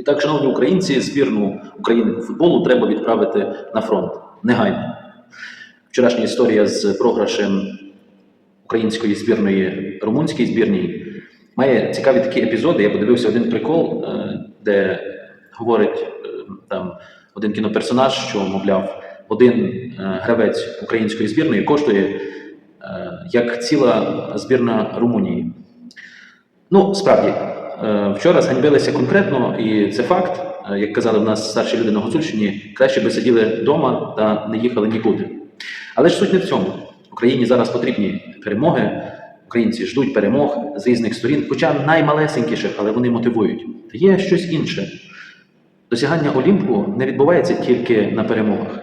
І так, шановні українці, збірну України по футболу треба відправити на фронт негайно. Вчорашня історія з програшем української збірної румунській збірній має цікаві такі епізоди. Я подивився один прикол, е, де говорить е, там один кіноперсонаж, що, мовляв, один е, гравець української збірної коштує як ціла збірна Румунії. Ну, справді, вчора зганьбилися конкретно, і це факт. Е, Як казали в нас старші люди на Гуцульщині, краще би сиділи вдома та не їхали нікуди. Але ж суть не в цьому. Україні зараз потрібні перемоги. Українці ждуть перемог з різних сторін, хоча наймалесенькіших, але вони мотивують. Та є щось інше. Досягання Олімпу не відбувається тільки на перемогах,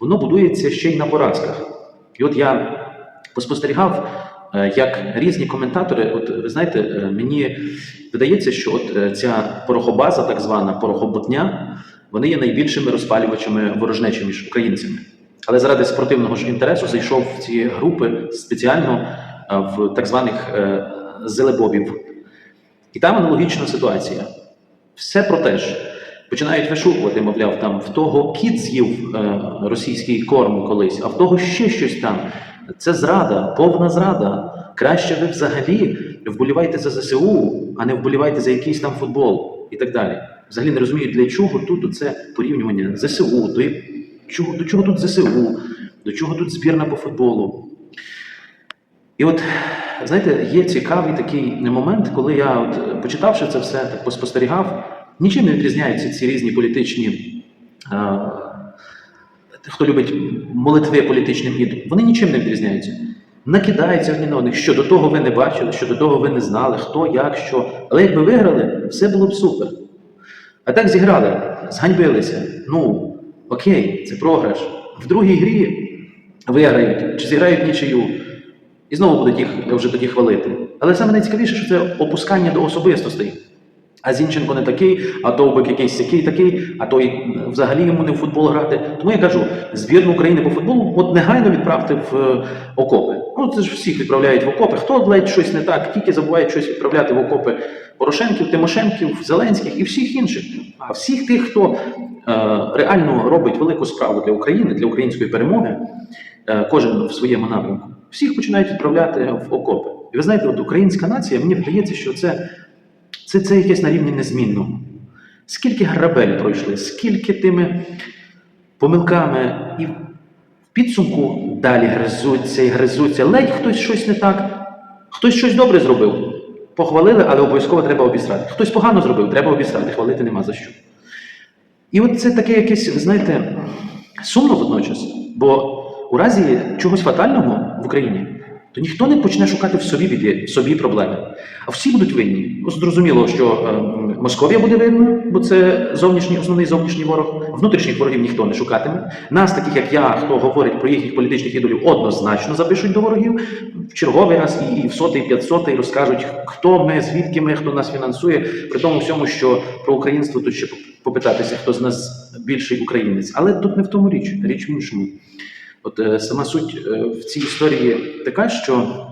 воно будується ще й на поразках. І от я поспостерігав, е, як різні коментатори, от ви знаєте, е, мені видається, що от е, ця порохобаза, так звана порохоботня, вони є найбільшими розпалювачами ворожнечі між українцями. Але заради спортивного ж інтересу зайшов в ці групи спеціально е, в так званих е, зелебобів. І там аналогічна ситуація. Все про те ж. Починають вишукувати, мовляв, там в того кіт з'їв е, російський корм колись, а в того ще щось там. Це зрада, повна зрада. Краще ви взагалі вболівайте за ЗСУ, а не вболівайте за якийсь там футбол і так далі. Взагалі не розумію, для чого тут це порівнювання ЗСУ, до, чого, до чого тут ЗСУ, до чого тут збірна по футболу. І от, знаєте, є цікавий такий момент, коли я, от, почитавши це все, так поспостерігав, нічим не відрізняються ці різні політичні. Хто любить молитви політичним ідолам, вони нічим не відрізняються. Накидаються одні на одних, що до того ви не бачили, що до того ви не знали, хто, як, що. Але якби виграли, все було б супер. А так зіграли, зганьбилися. Ну, окей, це програш. В другій грі виграють чи зіграють нічию. І знову будуть їх вже тоді хвалити. Але саме найцікавіше, що це опускання до особистостей. А Зінченко не такий, а Довбик якийсь такий такий, а той взагалі йому не в футбол грати. Тому я кажу, збірну України по футболу от негайно відправте в е, окопи. Ну це ж всіх відправляють в окопи. Хто ледь щось не так, тільки забувають щось відправляти в окопи Порошенків, Тимошенків, Зеленських і всіх інших. А всіх тих, хто е, реально робить велику справу для України, для української перемоги, е, кожен в своєму напрямку, всіх починають відправляти в окопи. І ви знаєте, от українська нація, мені здається, що це це, це якесь на рівні незмінного. Скільки грабель пройшли, скільки тими помилками, і в підсумку далі гризуться і гризуться. Ледь хтось щось не так, хтось щось добре зробив. Похвалили, але обов'язково треба обісрати. Хтось погано зробив, треба обісрати, хвалити нема за що. І от це таке якесь, знаєте, сумно водночас. Бо у разі чогось фатального в Україні, то ніхто не почне шукати в собі біди, в собі проблеми. А всі будуть винні. Зрозуміло, що е, Московія буде винна, бо це зовнішній, основний зовнішній ворог. Внутрішніх ворогів ніхто не шукатиме. Нас, таких як я, хто говорить про їхніх політичних ідолів, однозначно запишуть до ворогів в черговий раз і, і в сотий, п'ятсотий розкажуть, хто ми, звідки ми, хто нас фінансує, при тому всьому, що про українство тут ще попитатися, хто з нас більший українець. Але тут не в тому річ, річ в іншому. От е, сама суть е, в цій історії така, що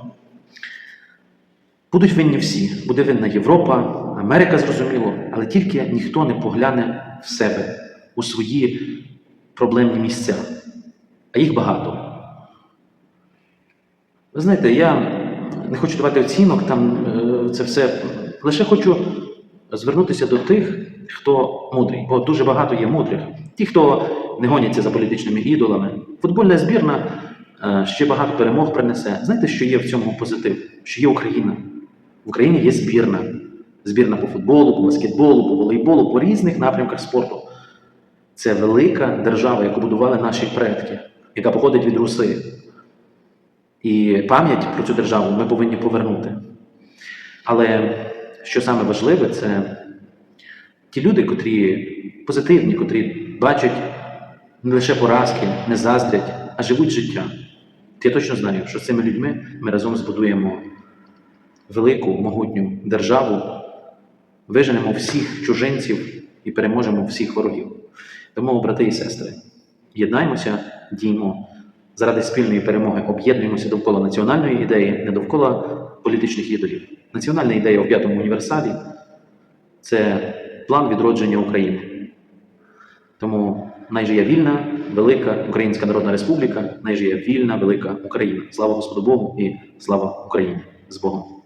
будуть винні всі. Буде винна Європа, Америка, зрозуміло, але тільки ніхто не погляне в себе, у свої проблемні місця. А їх багато. Ви знаєте, я не хочу давати оцінок, там е, це все. Лише хочу звернутися до тих, хто мудрий, бо дуже багато є мудрих. Ті, хто не гоняться за політичними ідолами. Футбольна збірна е, ще багато перемог принесе. Знаєте, що є в цьому позитив? Що є Україна. В Україні є збірна. Збірна по футболу, по баскетболу, по волейболу, по різних напрямках спорту. Це велика держава, яку будували наші предки, яка походить від Руси. І пам'ять про цю державу ми повинні повернути. Але що саме важливе, це ті люди, котрі позитивні, котрі бачать не лише поразки, не заздрять, а живуть життя. Я точно знаю, що з цими людьми ми разом збудуємо велику, могутню державу, виженемо всіх чужинців і переможемо всіх ворогів. Тому, брати і сестри, єднаймося, діймо заради спільної перемоги, об'єднуємося довкола національної ідеї, не довкола політичних ідолів. Національна ідея у п'ятому універсалі це план відродження України. Тому найжиє вільна, велика Українська Народна Республіка, найжиє вільна, велика Україна. Слава Господу Богу і слава Україні з Богом.